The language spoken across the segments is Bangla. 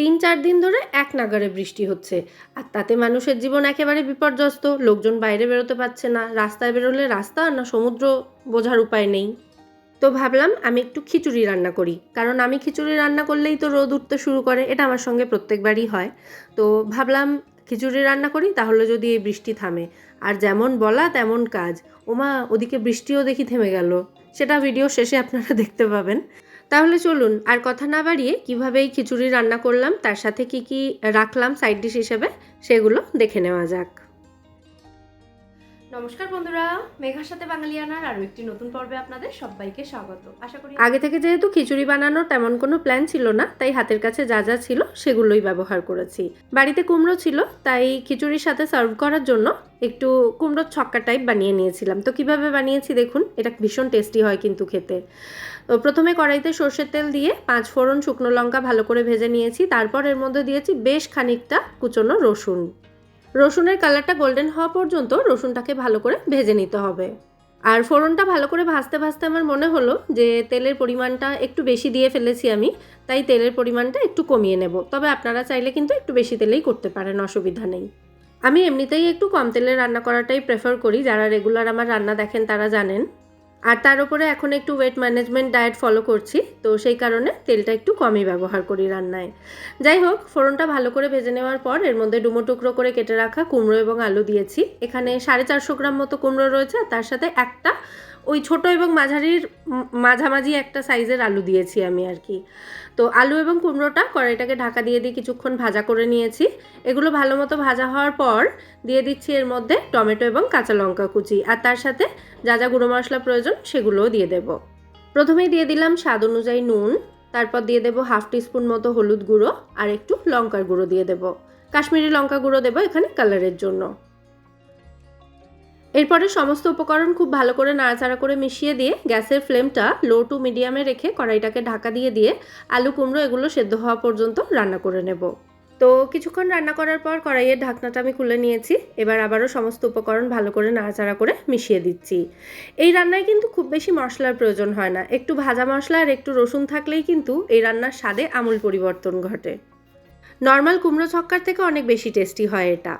তিন চার দিন ধরে এক নাগারে বৃষ্টি হচ্ছে। আর তাতে মানুষের জীবন একেবারে বিপর্যস্ত। লোকজন বাইরে বেরোতে পারছে না। রাস্তায় বেরোলে রাস্তা না সমুদ্র বোঝার উপায় নেই। তো ভাবলাম আমি একটু খিচুড়ি রান্না করি। কারণ আমি খিচুড়ি রান্না করলেই তো রোদ উঠতে শুরু করে। এটা আমার সঙ্গে প্রত্যেকবারই হয়। তো ভাবলাম খিচুড়ি রান্না করি, তাহলে যদি এই বৃষ্টি থামে। আর যেমন বলা তেমন কাজ। ওমা, ওদিকে বৃষ্টিও দেখি থেমে গেল। সেটা ভিডিও শেষে আপনারা দেখতে পাবেন। তাহলে চলুন আর কথা না বাড়িয়ে কীভাবে এই খিচুড়ি রান্না করলাম তার সাথে কি কি রাখলাম সাইড ডিশ হিসেবে সেগুলো দেখে নেওয়া যাক। নমস্কার বন্ধুরা মেঘার সাথে বাঙালিয়ানার আরও একটি নতুন পর্বে আপনাদের সবাইকে স্বাগত। আশা করি আগে থেকে যেহেতু খিচুড়ি বানানোর তেমন কোনো প্ল্যান ছিল না তাই হাতের কাছে যা যা ছিল সেগুলোই ব্যবহার করেছি। বাড়িতে কুমড়ো ছিল তাই খিচুড়ির সাথে সার্ভ করার জন্য একটু কুমড়োর ছক্কা টাইপ বানিয়ে নিয়েছিলাম। তো কীভাবে বানিয়েছি দেখুন এটা ভীষণ টেস্টি হয় কিন্তু খেতে। তো প্রথমে কড়াইতে সর্ষের তেল দিয়ে পাঁচ ফোড়ন শুকনো লঙ্কা ভালো করে ভেজে নিয়েছি। তারপর এর মধ্যে দিয়েছি বেশ খানিকটা কুচনো রসুন। রসুনের কালারটা গোল্ডেন হওয়া পর্যন্ত রসুনটাকে ভালো করে ভেজে নিতে হবে। আর ফোড়নটা ভালো করে ভাজতে ভাজতে আমার মনে হলো যে তেলের পরিমাণটা একটু বেশি দিয়ে ফেলেছি আমি, তাই তেলের পরিমাণটা একটু কমিয়ে নেব। তবে আপনারা চাইলে কিন্তু একটু বেশি তেলেই করতে পারেন, অসুবিধা নেই। আমি এমনিতেই একটু কম তেলে রান্না করাটাই প্রেফার করি। যারা রেগুলার আমার রান্না দেখেন তারা জানেন। আর তার উপরে এখন একটু ওয়েট ম্যানেজমেন্ট ডায়েট ফলো করছি, তো সেই কারণে তেলটা একটু কমই ব্যবহার করি রান্নায়। যাই হোক, ফোড়নটা ভালো করে ভেজে নেওয়ার পর এর মধ্যে ডুমো টুকরো করে কেটে রাখা কুমড়ো এবং আলু দিয়েছি। এখানে সাড়ে চারশো গ্রাম মতো কুমড়ো রয়েছে, আর তার সাথে একটা ওই ছোট এবং মাঝারির মাঝামাঝি একটা সাইজের আলু দিয়েছি আমি আর কি। তো আলু এবং কুমড়োটা কড়াইটাকে ঢাকা দিয়ে দিয়ে কিছুক্ষণ ভাজা করে নিয়েছি। এগুলো ভালো মতো ভাজা হওয়ার পর দিয়ে দিচ্ছি এর মধ্যে টমেটো এবং কাঁচা লঙ্কা কুচি। আর তার সাথে যা যা গুঁড়ো মশলা প্রয়োজন সেগুলোও দিয়ে দেব। প্রথমেই দিয়ে দিলাম স্বাদ অনুযায়ী নুন। তারপর দিয়ে দেবো হাফ টিস্পুন মতো হলুদ গুঁড়ো আর একটু লঙ্কার গুঁড়ো দিয়ে দেবো। কাশ্মীরি লঙ্কা গুঁড়ো দেবো এখানে কালারের জন্য। এরপরে সমস্ত উপকরণ খুব ভালো করে নাড়াচাড়া করে মিশিয়ে দিয়ে গ্যাসের ফ্লেমটা লো টু মিডিয়ামে রেখে কড়াইটাকে ঢাকা দিয়ে দিয়ে আলু কুমড়ো এগুলো সেদ্ধ হওয়া পর্যন্ত রান্না করে নেব। তো কিছুক্ষণ রান্না করার পর কড়াইয়ের ঢাকনাটা আমি খুলে নিয়েছি। এবার আবারও সমস্ত উপকরণ ভালো করে নাড়াচাড়া করে মিশিয়ে দিচ্ছি। এই রান্নায় কিন্তু খুব বেশি মশলার প্রয়োজন হয় না। একটু ভাজা মশলা আর একটু রসুন থাকলেই কিন্তু এই রান্নার স্বাদে আমূল পরিবর্তন ঘটে। নর্মাল কুমড়ো ছক্কার থেকে অনেক বেশি টেস্টি হয় এটা।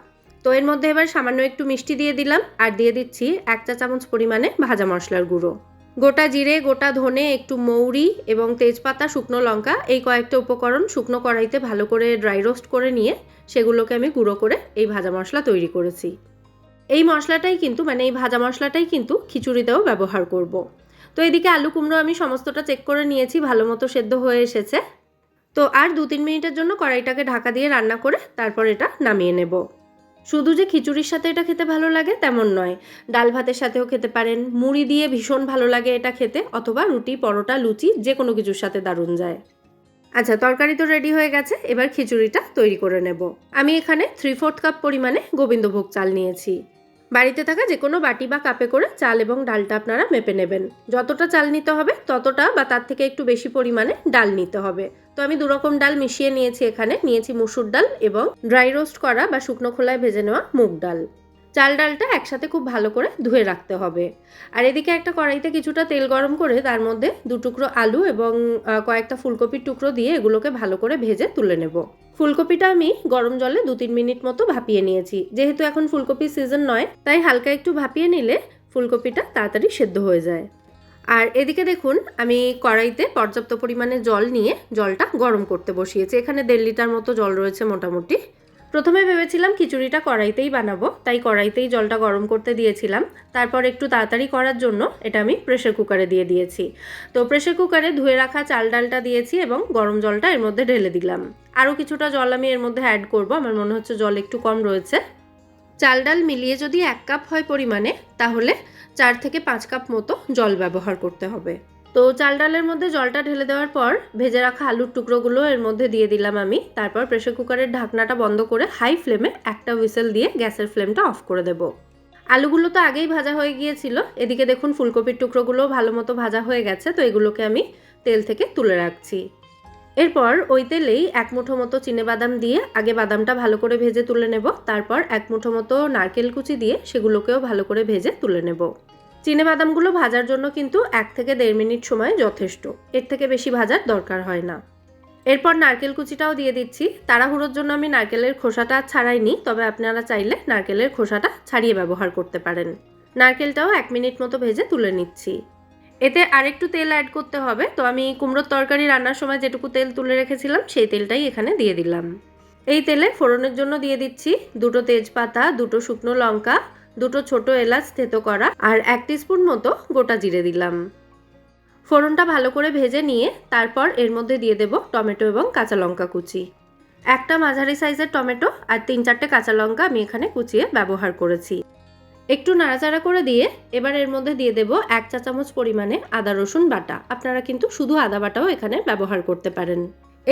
তো এর মধ্যে এবার সামান্য একটু মিষ্টি দিয়ে দিলাম, আর দিয়ে দিচ্ছি এক চা চামচ পরিমাণে ভাজা মশলার গুঁড়ো। গোটা জিরে, গোটা ধনে, একটু মৌরি এবং তেজপাতা, শুকনো লঙ্কা, এই কয়েকটা উপকরণ শুকনো কড়াইতে ভালো করে ড্রাই রোস্ট করে নিয়ে সেগুলোকে আমি গুঁড়ো করে এই ভাজা মশলা তৈরি করেছি। এই মশলাটাই কিন্তু মানে এই ভাজা মশলাটাই কিন্তু খিচুড়িতেও ব্যবহার করব। তো এদিকে আলু কুমড়ো আমি সমস্তটা চেক করে নিয়েছি, ভালো মতো সেদ্ধ হয়ে এসেছে। তো আর দু তিন মিনিটের জন্য কড়াইটাকে ঢাকা দিয়ে রান্না করে তারপর এটা নামিয়ে নেব। শুধু যে খিচুড়ির সাথে এটা খেতে ভালো লাগে তেমন নয়। ডাল ভাতের সাথেও খেতে পারেন, মুড়ি দিয়ে ভীষণ ভালো লাগে এটা খেতে, অথবা রুটি, পরোটা, লুচি যে কোনো কিছুর সাথে দারুণ যায়। আচ্ছা তরকারি তো রেডি হয়ে গেছে, এবার খিচুড়িটা তৈরি করে নেব। আমি এখানে থ্রি ফোর্থ কাপ পরিমাণে গোবিন্দভোগ চাল নিয়েছি। বাড়িতে থাকা যে কোনো বাটি বা কাপে করে চাল এবং ডালটা আপনারা মেপে নেবেন। যতটা চাল নিতে হবে, ততটা বা তার থেকে একটু বেশি পরিমাণে ডাল নিতে হবে। তো আমি দুরকম ডাল মিশিয়ে নিয়েছি এখানে। নিয়েছি মুসুর ডাল এবং ড্রাই রোস্ট করা বা শুকনো খোলায় ভেজে নেওয়া মুগ ডাল। চাল ডালটা একসাথে খুব ভালো করে ধুয়ে রাখতে হবে। আর এদিকে একটা কড়াইতে কিছুটা তেল গরম করে তার মধ্যে দু টুকরো আলু এবং কয়েকটা ফুলকপির টুকরো দিয়ে এগুলোকে ভালো করে ভেজে তুলে নেব। ফুলকপিটা আমি গরম জলে দু তিন মিনিট মতো ভাপিয়ে নিয়েছি। যেহেতু এখন ফুলকপির সিজন নয়, তাই হালকা একটু ভাপিয়ে নিলে ফুলকপিটা তাড়াতাড়ি সেদ্ধ হয়ে যায়। আর এদিকে দেখুন, আমি কড়াইতে পর্যাপ্ত পরিমাণে জল নিয়ে জলটা গরম করতে বসিয়েছি। এখানে দেড় লিটার মতো জল রয়েছে মোটামুটি। প্রথমে ভেবেছিলাম খিচুড়িটা কড়াইতেই বানাবো, তাই কড়াইতেই জলটা গরম করতে দিয়েছিলাম। তারপর একটু তাড়াতাড়ি করার জন্য এটা আমি প্রেশার কুকারে দিয়ে দিয়েছি। তো প্রেশার কুকারে ধুয়ে রাখা চাল ডালটা দিয়েছি এবং গরম জলটা এর মধ্যে ঢেলে দিলাম। আরও কিছুটা জল আমি এর মধ্যে অ্যাড করব, আমার মনে হচ্ছে জল একটু কম রয়েছে। চাল ডাল মিলিয়ে যদি এক কাপ হয় পরিমাণে, তাহলে চার থেকে পাঁচ কাপ মতো জল ব্যবহার করতে হবে। তো চাল ডালের মধ্যে জলটা ঢেলে দেওয়ার পর ভেজে রাখা আলুর টুকরোগুলো এর মধ্যে দিয়ে দিলাম আমি। তারপর প্রেশার কুকারের ঢাকনাটা বন্ধ করে হাই ফ্লেমে একটা হুইসেল দিয়ে গ্যাসের ফ্লেমটা অফ করে দেব। আলুগুলো তো আগেই ভাজা হয়ে গিয়েছিল। এদিকে দেখুন ফুলকপির টুকরোগুলো ভালো মতো ভাজা হয়ে গেছে, তো এগুলোকে আমি তেল থেকে তুলে রাখছি। এরপর ওই তেলেই এক মুঠো মতো চিনে বাদাম দিয়ে আগে বাদামটা ভালো করে ভেজে তুলে নেব। তারপর এক মুঠো মতো নারকেল কুচি দিয়ে সেগুলোকেও ভালো করে ভেজে তুলে নেব। বাদামগুলো ভাজার জন্য কিন্তু এক থেকে দেড় মিনিট সময় যথেষ্ট। এর থেকে বেশি ভাজার দরকার হয় না। এরপর নারকেল কুচিটাও দিয়ে দিচ্ছি। তাড়াহুড়োর জন্য আমি নারকেলের খোসাটা ছাড়াইনি, তবে আপনারা চাইলে নারকেলের খোসাটা ছাড়িয়ে ব্যবহার করতে পারেন। নারকেলটাও এক মিনিট মতো ভেজে তুলে নিচ্ছি। এতে আরেকটু তেল অ্যাড করতে হবে। তো আমি কুমড়োর তরকারি রান্নার সময় যেটুকু তেল তুলে রেখেছিলাম, সেই তেলটাই এখানে দিয়ে দিলাম। এই তেলে ফোড়নের জন্য দিয়ে দিচ্ছি দুটো তেজপাতা, দুটো শুকনো লঙ্কা দুটো ছোট এলাচ থেতো করা আর এক স্পুন মতো গোটা জিরে দিলাম। ফোড়নটা ভালো করে ভেজে নিয়ে তারপর এর মধ্যে দিয়ে দেব টমেটো এবং কাঁচা লঙ্কা কুচি। একটা মাঝারি সাইজের টমেটো আর তিন চারটে কাঁচা লঙ্কা আমি এখানে কুচিয়ে ব্যবহার করেছি। একটু নাড়াচাড়া করে দিয়ে এবার এর মধ্যে দিয়ে দেব এক চা চামচ পরিমাণে আদা রসুন বাটা। আপনারা কিন্তু শুধু আদা বাটাও এখানে ব্যবহার করতে পারেন।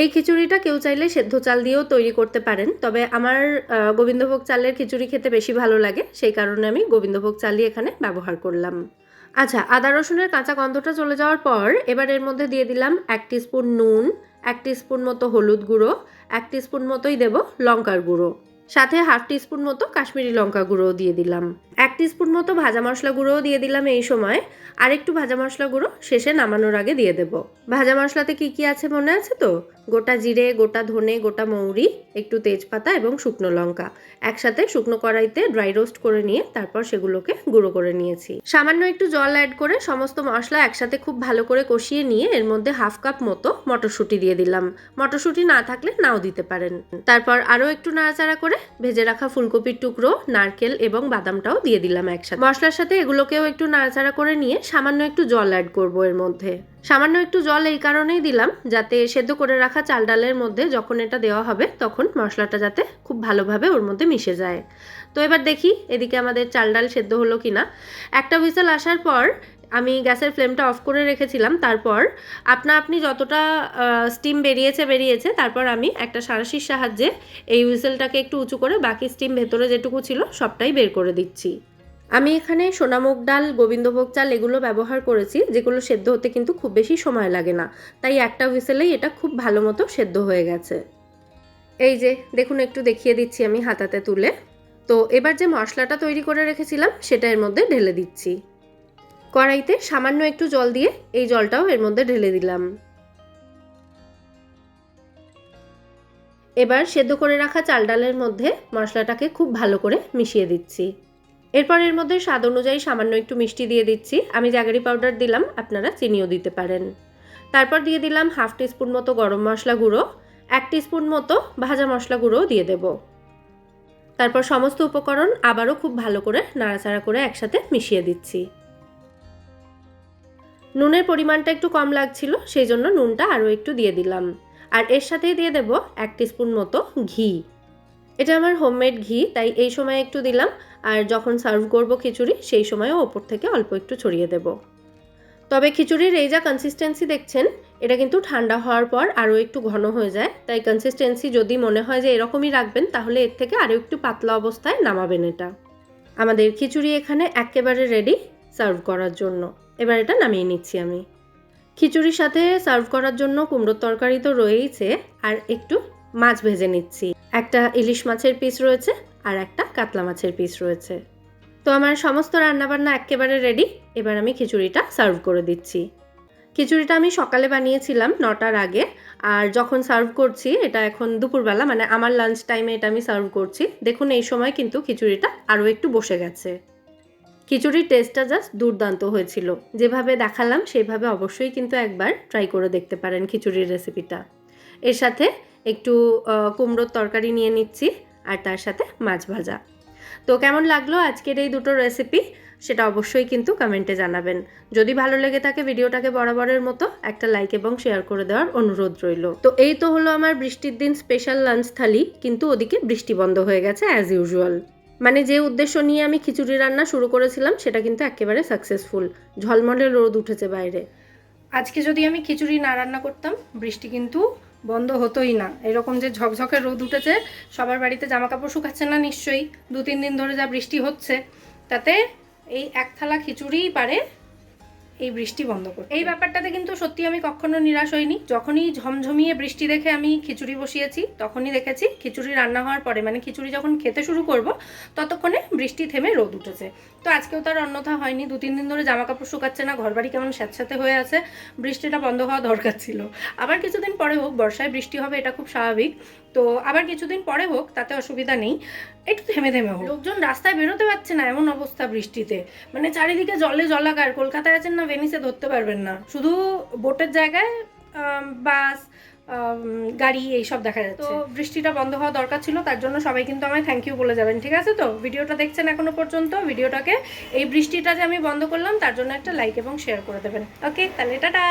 এই খিচুড়িটা কেউ চাইলে সেদ্ধ চাল দিয়েও তৈরি করতে পারেন, তবে আমার গোবিন্দভোগ চালের খিচুড়ি খেতে বেশি ভালো লাগে, সেই কারণে আমি গোবিন্দভোগ চালই এখানে ব্যবহার করলাম। আচ্ছা আদা রসুনের কাঁচা গন্ধটা চলে যাওয়ার পর এবার এর মধ্যে দিয়ে দিলাম এক স্পুন নুন, এক স্পুন মতো হলুদ গুঁড়ো, এক স্পুন মতোই দেব লঙ্কার গুঁড়ো। সাথে হাফ টিস্পুন মতো কাশ্মীরি লঙ্কা গুঁড়োও দিয়ে দিলাম। এক টিস্পুন মতো ভাজা মশলা গুঁড়োও দিয়ে দিলাম এই সময়। আর একটু ভাজা মশলা গুঁড়ো শেষে নামানোর আগে দিয়ে দেব। ভাজা মশলাতে কি কি আছে মনে আছে তো? গোটা জিরে, গোটা ধনে, গোটা মৌরি, একটু তেজপাতা এবং শুকনো লঙ্কা। একসাথে শুকনো কড়াইতে ড্রাই রোস্ট করে নিয়ে তারপর সেগুলোকে গুঁড়ো করে নিয়েছি। সামান্য একটু জল অ্যাড করে সমস্ত মশলা একসাথে খুব ভালো করে কষিয়ে নিয়ে এর মধ্যে হাফ কাপ মতো মটরশুঁটি দিয়ে দিলাম। মটরশুঁটি না থাকলে নাও দিতে পারেন। তারপর আরও একটু নাড়াচাড়া করে ভেজে রাখা ফুলকপির টুকরো, নারকেল এবং বাদামটাও দিয়ে দিলাম একসাথে। মশলার সাথে এগুলোকেও একটু নাড়াচাড়া করে নিয়ে সামান্য একটু জল অ্যাড করব এর মধ্যে। সামান্য একটু জল এই কারণেই দিলাম, যাতে সেদ্ধ করে রাখা চাল ডালের মধ্যে যখন এটা দেওয়া হবে, তখন মশলাটা যাতে খুব ভালোভাবে ওর মধ্যে মিশে যায়। তো এবার দেখি এদিকে আমাদের চাল ডাল সেদ্ধ হলো কি না একটা হুইসেল আসার পর আমি গ্যাসের ফ্লেমটা অফ করে রেখেছিলাম, তারপর আপনা আপনি যতটা স্টিম বেরিয়েছে বেরিয়েছে, তারপর আমি একটা সাঁড়াশির সাহায্যে এই হুইসেলটাকে একটু উঁচু করে বাকি স্টিম ভেতরে যেটুকু ছিল সবটাই বের করে দিচ্ছি। আমি এখানে সোনামুগ ডাল, গোবিন্দভোগ চাল এগুলো ব্যবহার করেছি, যেগুলো সেদ্ধ হতে কিন্তু খুব বেশি সময় লাগে না। তাই একটা হুইসেলেই এটা খুব ভালো মতো সেদ্ধ হয়ে গেছে। এই যে, দেখুন একটু দেখিয়ে দিচ্ছি আমি হাতাতে তুলে। তো এবার যে মশলাটা তৈরি করে রেখেছিলাম, সেটা এর মধ্যে ঢেলে দিচ্ছি। কড়াইতে সামান্য একটু জল দিয়ে এই জলটাও এর মধ্যে ঢেলে দিলাম। এবার সেদ্ধ করে রাখা চাল ডালের মধ্যে মশলাটাকে খুব ভালো করে মিশিয়ে দিচ্ছি। এরপর এর মধ্যে স্বাদ অনুযায়ী সামান্য একটু মিষ্টি দিয়ে দিচ্ছি। আমি জাগারি পাউডার দিলাম, আপনারা চিনিও দিতে পারেন। তারপর দিয়ে দিলাম হাফ টিস্পুন মতো গরম মশলা গুঁড়ো, এক টিস্পুন মতো ভাজা মশলা গুঁড়োও দিয়ে দেব। তারপর সমস্ত উপকরণ আবারও খুব ভালো করে নাড়াচাড়া করে একসাথে মিশিয়ে দিচ্ছি। নুনের পরিমাণটা একটু কম লাগছিল, সেই জন্য নুনটা আরও একটু দিয়ে দিলাম। আর এর সাথেই দিয়ে দেব এক টিস্পুন মতো ঘি। এটা আমার হোমমেড ঘি, তাই এই সময় একটু দিলাম। আর যখন সার্ভ করব খিচুড়ি, সেই সময়ও ওপর থেকে অল্প একটু ছড়িয়ে দেব। তবে খিচুড়ির এই যা কনসিস্টেন্সি দেখছেন, এটা কিন্তু ঠান্ডা হওয়ার পর আরও একটু ঘন হয়ে যায়। তাই কনসিস্টেন্সি যদি মনে হয় যে এরকমই রাখবেন, তাহলে এর থেকে আরও একটু পাতলা অবস্থায় নামাবেন এটা। আমাদের খিচুড়ি এখানে একেবারে রেডি সার্ভ করার জন্য। এবার এটা নামিয়ে নিচ্ছি আমি। খিচুড়ির সাথে সার্ভ করার জন্য কুমড়োর তরকারি তো রয়েইছে, আর একটু মাছ ভেজে নিচ্ছি। একটা ইলিশ মাছের পিস রয়েছে, আর একটা কাতলা মাছের পিস রয়েছে। তো আমার সমস্ত রান্নাবান্না একেবারে রেডি এবার আমি খিচুড়িটা সার্ভ করে দিচ্ছি। খিচুড়িটা আমি সকালে বানিয়েছিলাম নটার আগে, আর যখন সার্ভ করছি, এটা এখন দুপুরবেলা মানে আমার লাঞ্চ টাইমে এটা আমি সার্ভ করছি। দেখুন, এই সময় কিন্তু খিচুড়িটা আরও একটু বসে গেছে। খিচুড়ির টেস্টটা জাস্ট দুর্দান্ত হয়েছিল। যেভাবে দেখালাম সেইভাবে অবশ্যই কিন্তু একবার ট্রাই করে দেখতে পারেন খিচুড়ির রেসিপিটা এর সাথে একটু কুমড়োর তরকারি নিয়ে নিচ্ছি, আর তার সাথে মাছ ভাজা। তো কেমন লাগল আজকের এই দুটো রেসিপি সেটা অবশ্যই কিন্তু কমেন্টে জানাবেন। যদি ভালো লেগে থাকে ভিডিওটাকে বরাবরের মতো একটা লাইক এবং শেয়ার করে দেওয়ার অনুরোধ রইল। তো এই তো হলো আমার বৃষ্টির দিন স্পেশাল লাঞ্চ থালি, কিন্তু ওদিকে বৃষ্টি বন্ধ হয়ে গেছে অ্যাজ ইউজুয়াল মানে যে উদ্দেশ্য নিয়ে আমি খিচুড়ি রান্না শুরু করেছিলাম, সেটা কিন্তু একেবারে সাকসেসফুল ঝলমলে রোদ উঠেছে বাইরে। আজকে যদি আমি খিচুড়ি না রান্না করতাম, বৃষ্টি কিন্তু বন্ধ হতোই না। এরকম যে ঝকঝকে রোদ উঠেছে, সবার বাড়িতে জামা কাপড় শুকাচ্ছে না নিশ্চয়ই। দু তিন দিন ধরে যা বৃষ্টি হচ্ছে, তাতে এই এক থালা খিচুড়িই পারে এই বৃষ্টি বন্ধ করতে। এই ব্যাপারটাতে কিন্তু সত্যি আমি কখনো নিরাশ হইনি। যখনই ঝমঝমিয়ে বৃষ্টি দেখে আমি খিচুড়ি বসিয়েছি, তখনই দেখেছি খিচুড়ি রান্না হওয়ার পরে মানে খিচুড়ি যখন খেতে শুরু করব, ততক্ষণে বৃষ্টি থেমে রোদ উঠেছে। তো আজকেও তার অন্যথা হয়নি। দু, তিন দিন ধরে জামা কাপড় শুকাচ্ছে না, ঘরবাড়ি কেমন স্যাঁতস্যাঁতে হয়ে আছে, বৃষ্টিটা বন্ধ হওয়া দরকার ছিল। আবার কিছুদিন পরে হোক, বর্ষায় বৃষ্টি হবে এটা খুব স্বাভাবিক। তো আবার কিছুদিন পরে হোক, তাতে অসুবিধা নেই। একটু থেমে থেমে হোক। লোকজন রাস্তায় বেরোতে পারছে না, এমন অবস্থা বৃষ্টিতে। মানে চারিদিকে জলে জলাকার, কলকাতায় আছেন না ভেনিসে ধরতে পারবেন না। শুধু বোটের জায়গায় বাস গাড়ি এইসব দেখা যাচ্ছে। তো বৃষ্টিটা বন্ধ হওয়া দরকার ছিল, তার জন্য সবাই কিন্তু আমায় থ্যাংক ইউ বলে যাবেন, ঠিক আছে তো? ভিডিওটা দেখছেন এখনও পর্যন্ত, ভিডিওটাকে এই বৃষ্টিটা যে আমি বন্ধ করলাম, তার জন্য একটা লাইক এবং শেয়ার করে দেবেন। ওকে তাহলে টাটা!